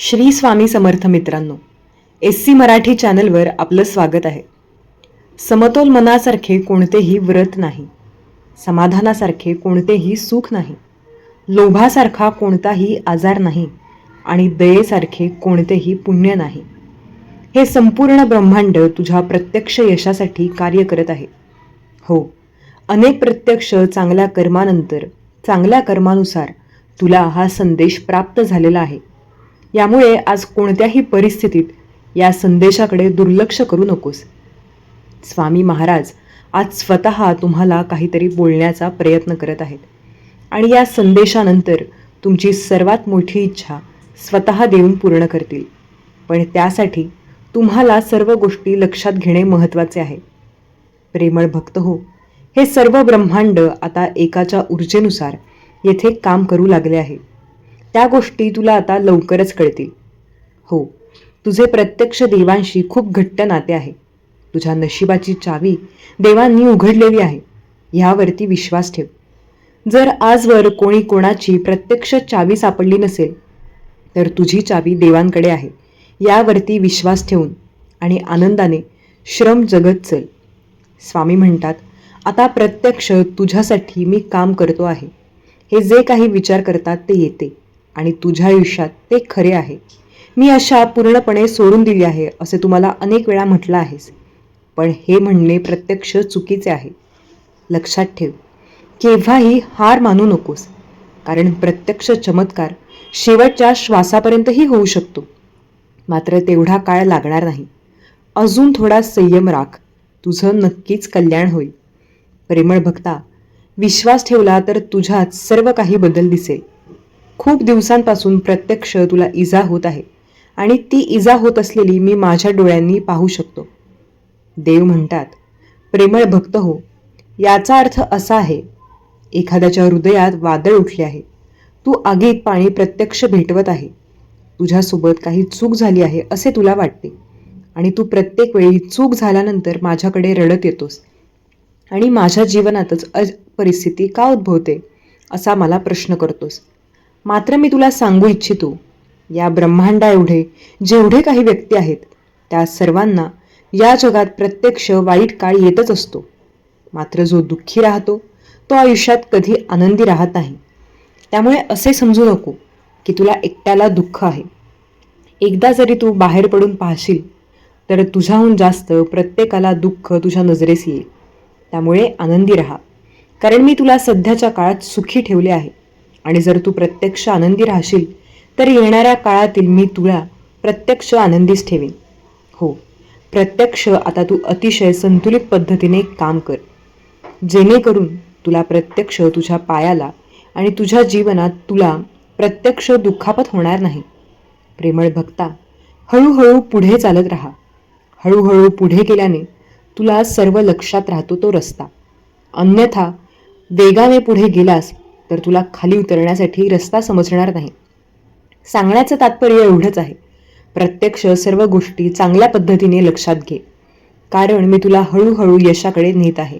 श्री स्वामी समर्थ मित्रांनो S C Marathi चॅनलवर आपलं स्वागत आहे. समतोल मनासारखे कोणतेही व्रत नाही समाधानासारखे कोणतेही सुख नाही लोभासारखा कोणताही आजार नाही आणि दयेसारखे कोणतेही पुण्य नाही. हे संपूर्ण ब्रह्मांड तुझ्या प्रत्यक्ष यशासाठी कार्य करत आहे. हो अनेक प्रत्यक्ष चांगल्या कर्मानंतर चांगल्या कर्मानुसार तुला हा संदेश प्राप्त झालेला आहे. यामुळे आज कोणत्याही परिस्थितीत या संदेशाकडे दुर्लक्ष करू नकोस. स्वामी महाराज आज स्वतः तुम्हाला काहीतरी बोलण्याचा प्रयत्न करत आहेत. आणि या संदेशानंतर तुमची सर्वात मोठी इच्छा स्वतः देऊन पूर्ण करतील. पण त्यासाठी तुम्हाला सर्व गोष्टी लक्षात घेणे महत्त्वाचे आहे. प्रेमळ भक्त हो हे सर्व ब्रह्मांड आता एकाच्या ऊर्जेनुसार येथे काम करू लागले आहे. त्या गोष्टी तुला आता लवकरच कळतील. हो तुझे प्रत्यक्ष देवांशी खूप घट्ट नाते आहे. तुझ्या नशिबाची चावी देवांनी उघडलेली आहे. ह्यावरती विश्वास ठेव. जर आजवर कोणी कोणाची प्रत्यक्ष चावी सापडली नसेल तर तुझी चावी देवांकडे आहे. यावरती विश्वास ठेवून आणि आनंदाने श्रम जगत चल. स्वामी म्हणतात आता प्रत्यक्ष तुझ्यासाठी मी काम करतो आहे. हे जे काही विचार करतात ते येते. आणि तुझ्या आयुष्यात ते खरे आहे. मी अशा पूर्णपणे सोडून दिली आहे असे तुम्हाला अनेक वेळा म्हटलं आहेस. पण हे म्हणणे प्रत्यक्ष चुकीचे आहे. लक्षात ठेव केव्हाही हार मानू नकोस कारण प्रत्यक्ष चमत्कार शेवटच्या श्वासापर्यंतही होऊ शकतो. मात्र तेवढा काळ लागणार नाही. अजून थोडा संयम राख. तुझं नक्कीच कल्याण होईल. प्रेमळ भक्ता विश्वास ठेवला तर तुझ्यात सर्व काही बदल दिसेल. खूप दिवसांपासून प्रत्यक्ष तुला इजा होत आहे. आणि ती इजा होत असलेली मी माझ्या डोळ्यांनी पाहू शकतो. देव म्हणतात प्रेमळ भक्त हो. याचा अर्थ असा आहे एखाद्याच्या हृदयात वादळ उठले आहे. तू आगीत पाणी प्रत्यक्ष भेटवत आहे. तुझ्यासोबत काही चूक झाली आहे असे तुला वाटते. आणि तू प्रत्येक वेळी चूक झाल्यानंतर माझ्याकडे रडत येतोस. आणि माझ्या जीवनातच अज परिस्थिती का उद्भवते असा मला प्रश्न करतोस. मात्र मी तुला सांगू इच्छितो या ब्रह्मांडा एवढे जेवढे काही व्यक्ती आहेत त्या सर्वांना या जगात प्रत्यक्ष वाईट काळ येतच असतो. मात्र जो दुःखी राहतो तो आयुष्यात कधी आनंदी राहत नाही. त्यामुळे असे समजू नको की तुला एकट्याला दुःख आहे. एकदा जरी तू बाहेर पडून पाहशील तर तुझ्याहून जास्त प्रत्येकाला दुःख तुझ्या नजरेस येईल. त्यामुळे आनंदी राहा. कारण मी तुला सध्याच्या काळात सुखी ठेवले आहे. आणि जर तू प्रत्यक्ष आनंदी राहशील तर येणाऱ्या काळातील मी तुला प्रत्यक्ष आनंदीच ठेवीन. हो प्रत्यक्ष आता तू अतिशय संतुलित पद्धतीने काम कर. जेणेकरून तुला प्रत्यक्ष तुझ्या पायाला आणि तुझ्या जीवनात तुला प्रत्यक्ष दुःखापत होणार नाही. प्रेमळ भक्ता हळूहळू पुढे चालत राहा. हळूहळू पुढे गेल्याने तुला सर्व लक्षात राहतो तो रस्ता. अन्यथा वेगाने पुढे गेलास तर तुला खाली उतरण्यासाठी रस्ता समजणार नाही. सांगण्याचं तात्पर्य एवढंच आहे. प्रत्यक्ष सर्व गोष्टी चांगल्या पद्धतीने लक्षात घे. कारण मी तुला हळूहळू यशाकडे नेत आहे.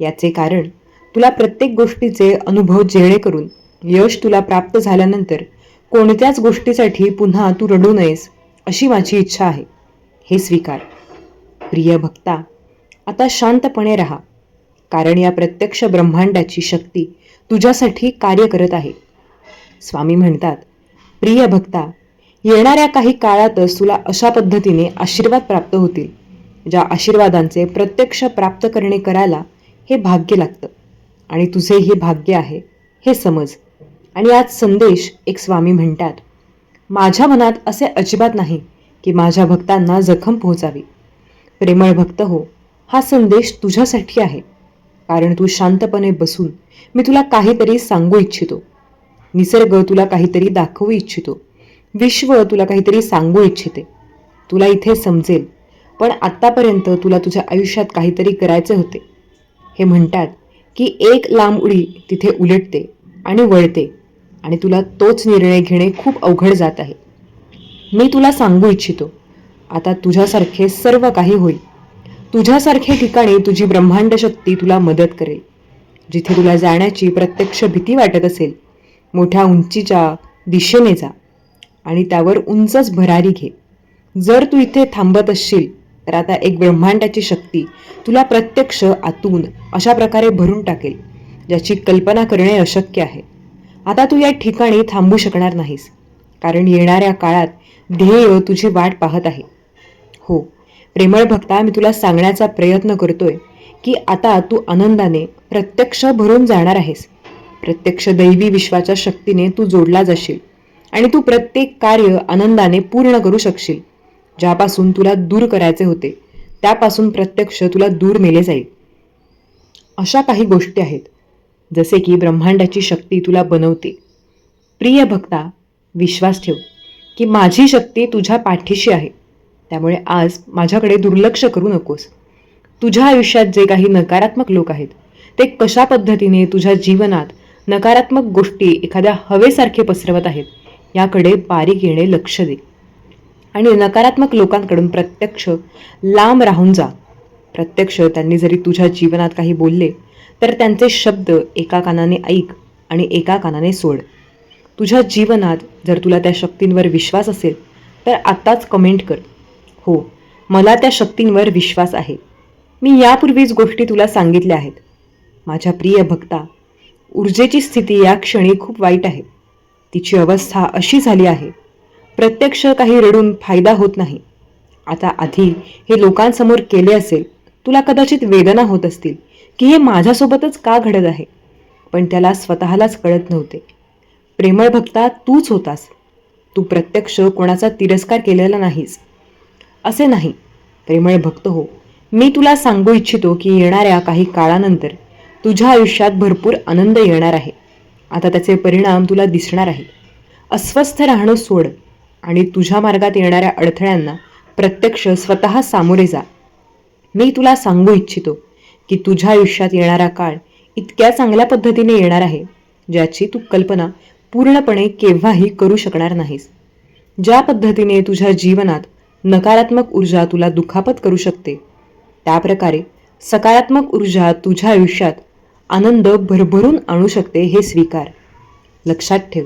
याचे कारण तुला प्रत्येक गोष्टीचे अनुभव जेणेकरून यश तुला प्राप्त झाल्यानंतर कोणत्याच गोष्टीसाठी पुन्हा तू रडू नयेस अशी माझी इच्छा आहे. हे स्वीकार. प्रिय भक्ता आता शांतपणे राहा. कारण या प्रत्यक्ष ब्रह्मांडाची शक्ती तुझ्यासाठी कार्य करत आहे. स्वामी म्हणतात प्रिय भक्ता येणाऱ्या काही काळातच तुला अशा पद्धतीने आशीर्वाद प्राप्त होतील ज्या आशीर्वादांचे प्रत्यक्ष प्राप्त करणे करायला हे भाग्य लागतं. आणि तुझे हे भाग्य आहे हे समज. आणि आज संदेश एक स्वामी म्हणतात माझ्या मनात असे अजिबात नाही की माझ्या भक्तांना जखम पोहोचावी. प्रेमळ भक्त हो हा संदेश तुझ्यासाठी आहे. कारण तू शांतपणे बसून मी तुला काहीतरी सांगू इच्छितो. निसर्ग तुला काहीतरी दाखवू इच्छितो. विश्व तुला काहीतरी सांगू इच्छिते. तुला इथे समजेल पण आत्तापर्यंत तुला तुझ्या आयुष्यात काहीतरी करायचे होते. हे म्हणतात की एक लांब उडी तिथे उलटते आणि वळते आणि तुला तोच निर्णय घेणे खूप अवघड जात आहे. मी तुला सांगू इच्छितो. आता तुझ्यासारखे सर्व काही होईल. तुझ्यासारख्या ठिकाणी तुझी ब्रह्मांड शक्ती तुला मदत करेल. जिथे तुला जाण्याची प्रत्यक्ष भीती वाटत असेल मोठ्या उंचीच्या दिशेने जा आणि त्यावर उंचच भरारी घे. जर तू इथे थांबत असशील तर आता एक ब्रह्मांडाची शक्ती तुला प्रत्यक्ष आतून अशा प्रकारे भरून टाकेल ज्याची कल्पना करणे अशक्य आहे. आता तू या ठिकाणी थांबू शकणार नाहीस कारण येणाऱ्या काळात ध्येय तुझी वाट पाहत आहे. हो प्रेमळ भक्ता मी तुला सांगण्याचा प्रयत्न करतोय की आता तू आनंदाने प्रत्यक्ष भरून जाणार आहेस. प्रत्यक्ष दैवी विश्वाच्या शक्तीने तू जोडला जाशील आणि तू प्रत्येक कार्य आनंदाने पूर्ण करू शकशील. ज्यापासून तुला दूर करायचे होते त्यापासून प्रत्यक्ष तुला दूर नेले जाईल. अशा काही गोष्टी आहेत जसे की ब्रह्मांडाची शक्ती तुला बनवते. प्रिय भक्ता विश्वास ठेव की माझी शक्ती तुझ्या पाठीशी आहे. त्यामुळे आज माझ्याकडे दुर्लक्ष करू नकोस. तुझ्या आयुष्यात जे काही नकारात्मक लोक आहेत ते कशा पद्धतीने तुझ्या जीवनात नकारात्मक गोष्टी एखाद्या हवेसारखे पसरवत आहेत याकडे बारीक येणे लक्ष दे. आणि नकारात्मक लोकांकडून प्रत्यक्ष लांब राहून जा. प्रत्यक्ष त्यांनी जरी तुझ्या जीवनात काही बोलले तर त्यांचे शब्द एका कानाने ऐक आणि एका कानाने सोड. तुझ्या जीवनात जर तुला त्या शक्तींवर विश्वास असेल तर आत्ताच कमेंट कर. हो मला त्या शक्तींवर विश्वास आहे. मी यापूर्वीच गोष्टी तुला सांगितल्या आहेत. माझ्या प्रिय भक्ता ऊर्जेची स्थिती या क्षणी खूप वाईट आहे. तिची अवस्था अशी झाली आहे. प्रत्यक्ष काही रडून फायदा होत नाही. आता आधी हे लोकांसमोर केले असेल तुला कदाचित वेदना होत असतील की हे माझ्यासोबतच का घडत आहे? पण त्याला स्वतःलाच कळत नव्हते. प्रेमळ भक्ता तूच होतास. तू प्रत्यक्ष कोणाचा तिरस्कार केलेला नाहीस. असे नाही. प्रेमळ भक्त हो. मी तुला सांगू इच्छितो की येणाऱ्या काही काळानंतर तुझ्या आयुष्यात भरपूर आनंद येणार आहे. आता त्याचे परिणाम तुला दिसणार आहे. अस्वस्थ राहणं सोड आणि तुझ्या मार्गात येणाऱ्या अडथळ्यांना प्रत्यक्ष स्वतः सामोरे जा. मी तुला सांगू इच्छितो की तुझ्या आयुष्यात येणारा काळ इतक्या चांगल्या पद्धतीने येणार आहे ज्याची तू कल्पना पूर्णपणे केव्हाही करू शकणार नाहीस. ज्या पद्धतीने तुझ्या जीवनात नकारात्मक ऊर्जा तुला दुखापत करू शकते. त्याप्रकारे सकारात्मक ऊर्जा तुझ्या आयुष्यात आनंद भरभरून आणू शकते हे स्वीकार. लक्षात ठेव.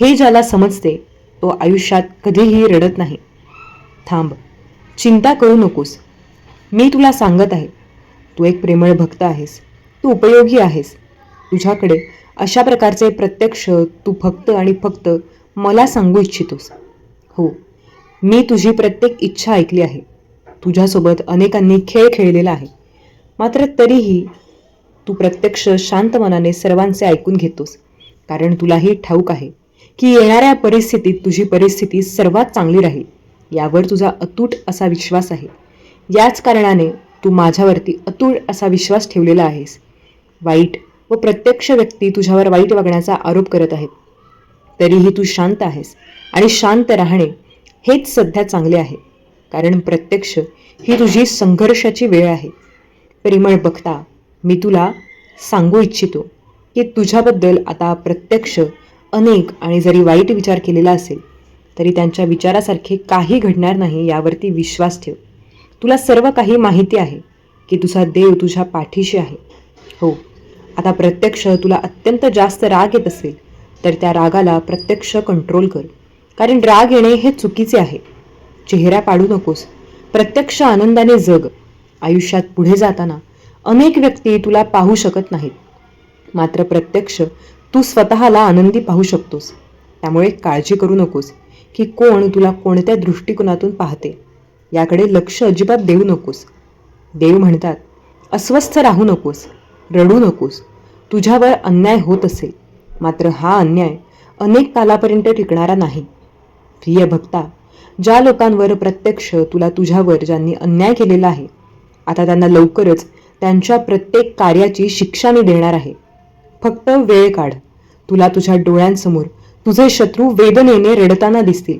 हे ज्याला समजते तो आयुष्यात कधीही रडत नाही. थांब. चिंता करू नकोस. मी तुला सांगत आहे. तू एक प्रेमळ भक्त आहेस. तू उपयोगी आहेस. तुझ्याकडे अशा प्रकारचे प्रत्यक्ष तू फक्त आणि फक्त मला सांगू इच्छितोस. हो. मी तुझी प्रत्येक इच्छा ऐकली आहे. तुझ्यासोबत अनेकांनी खेळ खेळलेला आहे. मात्र तरीही तू प्रत्यक्ष शांत मनाने सर्वांचे ऐकून घेतोस. कारण तुलाही ठाऊक आहे की येणाऱ्या परिस्थितीत तुझी परिस्थिती सर्वात चांगली राहील. यावर तुझा अतूट असा विश्वास आहे. याच कारणाने तू माझ्यावरती अतूट असा विश्वास ठेवलेला आहेस. वाईट व प्रत्यक्ष व्यक्ती तुझ्यावर वाईट वागण्याचा आरोप करत आहेत. तरीही तू शांत आहेस आणि शांत राहणे हेच सध्या चांगले आहे. कारण प्रत्यक्ष ही तुझी संघर्षाची वेळ आहे. परिमळ बघता मी तुला सांगू इच्छितो की तुझ्याबद्दल आता प्रत्यक्ष अनेक आणि जरी वाईट विचार केलेला असेल तरी त्यांच्या विचारासारखे काही घडणार नाही यावरती विश्वास ठेव. तुला सर्व काही माहिती आहे की तुझा देव तुझ्या पाठीशी आहे. हो आता प्रत्यक्ष तुला अत्यंत जास्त राग येत असेल तर त्या रागाला प्रत्यक्ष कंट्रोल कर. कारण राग येणे हे चुकीचे आहे. चेहरा पाडू नकोस. प्रत्यक्ष आनंदाने जग. आयुष्यात पुढे जाताना अनेक व्यक्ती तुला पाहू शकत नाहीत. मात्र प्रत्यक्ष तू स्वतःला आनंदी पाहू शकतोस. त्यामुळे काळजी करू नकोस की कोण तुला कोणत्या दृष्टिकोनातून पाहते. याकडे लक्ष अजिबात देऊ नकोस. देव म्हणतात अस्वस्थ राहू नकोस रडू नकोस. तुझ्यावर अन्याय होत असेल. मात्र हा अन्याय अनेक कालापर्यंत टिकणारा नाही. प्रिय भक्ता ज्या लोकांवर प्रत्यक्ष तुला तुझ्यावर ज्यांनी अन्याय केलेला आहे आता त्यांना लवकरच त्यांच्या प्रत्येक कार्याची शिक्षा मी देणार आहे. फक्त वेळ काढ. तुला तुझ्या डोळ्यांसमोर तुझे शत्रू वेदनेने रडताना दिसतील.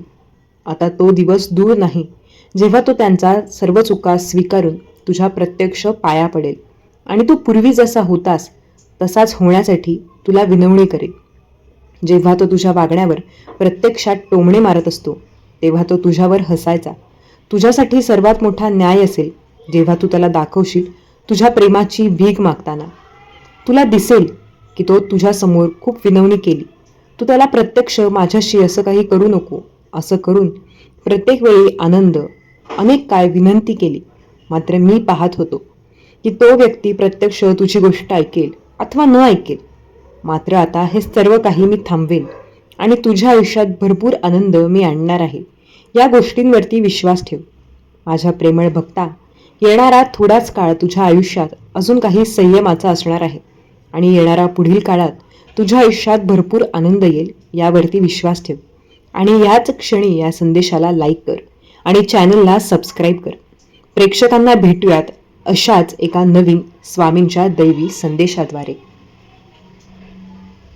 आता तो दिवस दूर नाही जेव्हा तो त्यांचा सर्व चुका स्वीकारून तुझ्या प्रत्यक्ष पाया पडेल आणि तू पूर्वी जसा होतास तसाच होण्यासाठी तुला विनवणी करेल. जेव्हा तो तुझ्या वागण्यावर प्रत्यक्षात टोमणे मारत असतो तेव्हा तो तुझ्यावर हसायचा. तुझ्यासाठी सर्वात मोठा न्याय असेल जेव्हा तू त्याला दाखवशील तुझ्या प्रेमाची भीक मागताना. तुला दिसेल की तो तुझ्यासमोर खूप विनवणी केली. तू त्याला प्रत्यक्ष माझ्याशी असं काही करू नको असं करून प्रत्येक वेळी आनंद अनेक काय विनंती केली. मात्र मी पाहत होतो की तो व्यक्ती प्रत्यक्ष तुझी गोष्ट ऐकेल अथवा न ऐकेल. मात्र आता हे सर्व काही मी थांबवेन आणि तुझ्या आयुष्यात भरपूर आनंद मी आणणार आहे. या गोष्टींवरती विश्वास ठेव. माझ्या प्रेमळ भक्ता येणारा थोडाच काळ तुझ्या आयुष्यात अजून काही संयमाचा असणार आहे आणि येणारा पुढील काळात तुझ्या आयुष्यात भरपूर आनंद येईल यावरती विश्वास ठेव. आणि याच क्षणी या संदेशाला लाईक कर आणि चॅनलला सबस्क्राईब कर. प्रेक्षकांना भेटूयात अशाच एका नवीन स्वामींच्या दैवी संदेशाद्वारे.